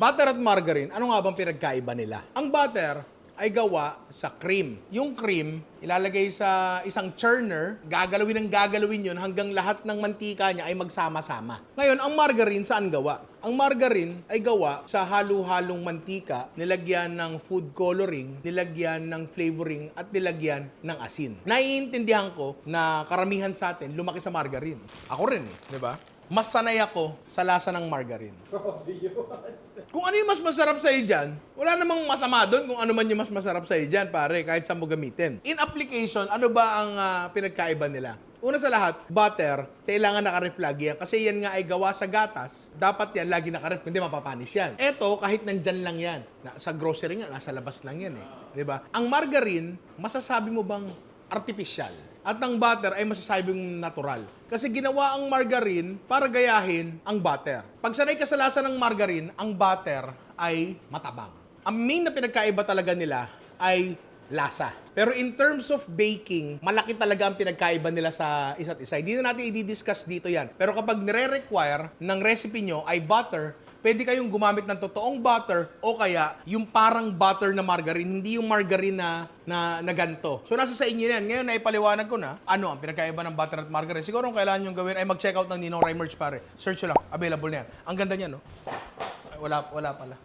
Butter at margarine, ano nga bang pinagkaiba nila? Ang butter ay gawa sa cream. Yung cream, ilalagay sa isang churner, gagalawin ng gagalawin yun hanggang lahat ng mantika niya ay magsama-sama. Ngayon, ang margarine saan gawa? Ang margarine ay gawa sa halo-halong mantika, nilagyan ng food coloring, nilagyan ng flavoring, at nilagyan ng asin. Naiintindihan ko na karamihan sa atin lumaki sa margarine. Ako rin eh, di ba? Mas sanay ako sa lasa ng margarine. Kung ano yung mas masarap sa'yo dyan, wala namang masama doon kung ano man yung mas masarap sa'yo dyan, pare, kahit saan mo gamitin. In application, ano ba ang ah, pinagkaiba nila? Una sa lahat, butter, kailangan naka-ref lagi yan. Kasi yan nga ay gawa sa gatas. Dapat yan lagi naka-ref, kundi mapapanis yan. Eto, kahit nandyan lang yan. Na, sa grocery nga, nasa labas lang yan eh. Ba? Ang margarine, masasabi mo bang artificial? At ang butter ay masasabing natural. Kasi ginawa ang margarine para gayahin ang butter. Pag sanay ka sa lasa ng margarine, ang butter ay matabang. Ang main na pinagkaiba talaga nila ay lasa. Pero in terms of baking, malaki talaga ang pinagkaiba nila sa isa't isa. Hindi na natin i-discuss dito yan. Pero kapag nire-require ng recipe nyo ay butter, pwede kayong gumamit ng totoong butter o kaya yung parang butter na margarine, hindi yung margarine na, na, na ganito. So nasa sa inyo yan. Ngayon naipaliwanag ko na ano ang pinagkaiba ng butter at margarine. Siguro ang kailangan nyo gawin ay mag-check out ng Ninong Rai merch pare. Search nyo lang. Available na yan. Ang ganda niya, no? Wala, wala pala.